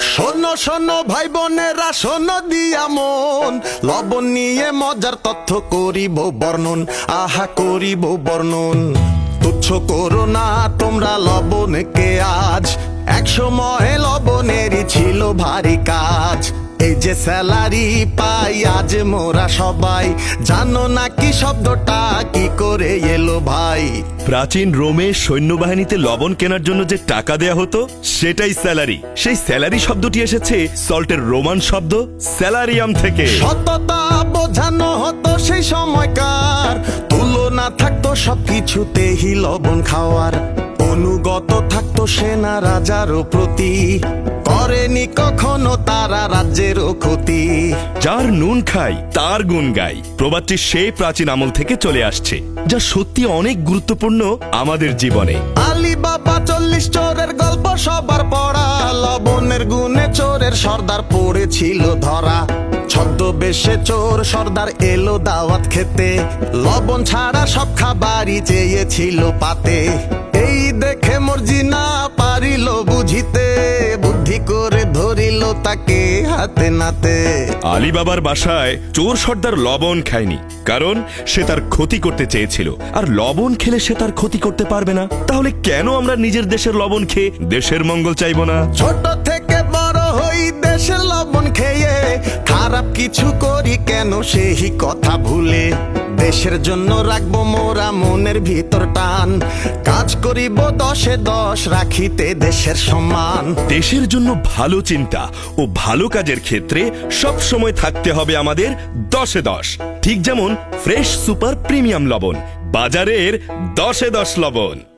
শোনো শোনো ভাই বোনেরা, শোনো দিয়া মন। লবণ নিয়ে মজার তথ্য করিব বর্ণন, আহা করিব বর্ণন। তুচ্ছ করো না, তোমরা লবণকে আজ। এক সময় লবণেরই ছিল ভারী কাজ। এই যে স্যালারি পাই আজ মোরা সবাই। জানো না কি শব্দটা কি করে এলো ভাই? প্রাচীন রোমে সৈন্যবাহিনীতে লবণ কেনার জন্য যে টাকা দেয়া হতো সেটাই স্যালারি। সেই স্যালারি শব্দটি এসেছে সল্টের রোমান শব্দ স্যালারিয়াম থেকে। সততা বোঝানো হতো সেই সময়কার। তুলনা থাকতো সবকিছুতেই লবণ খাওয়ার। অনুগত থাকতো সেনা রাজারও প্রতি। করেনি কখনো তারা রাজ্যেরও ক্ষতি। যার নুন খাই তার গুণ গাই। প্রবাদটি সেই প্রাচীন আমল থেকে চলে আসছে যা সত্যি অনেক গুরুত্বপূর্ণ আমাদের জীবনে। আলী বাবা চল্লিশ চোরের গল্প সবার পড়া। লবণের গুণে চোরের সর্দার পড়েছিল ধরা। ছদ্মবেশে চোর সর্দার এলো দাওয়াত খেতে। লবণ ছাড়া সব খাবারই চেয়েছিল পাতে। দেখে মর্জি না পারিল বুঝিতে। বুদ্ধি করে ধরিল তাকে হাতে নাতে। আলী বাবার বাসায় চোর সর্দার লবণ খায়নি কারণ সে তার ক্ষতি করতে চেয়েছিল। আর লবণ খেলে সে তার ক্ষতি করতে পারবে না। তাহলে কেন আমরা নিজের দেশের লবণ খেয়ে দেশের মঙ্গল চাইব না? ছোট থেকে বড় হই দেশের কিছু করি কেন সেই কথা ভুলে? দেশের জন্য রাখব মোরা মনের ভিতর টান। কাজ করিব দশে দশ, রাখিতে দেশের সম্মান দেশের জন্য ভালো চিন্তা ও ভালো কাজের ক্ষেত্রে সব সময় থাকতে হবে আমাদের দশে দশ। ঠিক যেমন ফ্রেশ সুপার প্রিমিয়াম লবণ, বাজারের দশে দশ লবণ।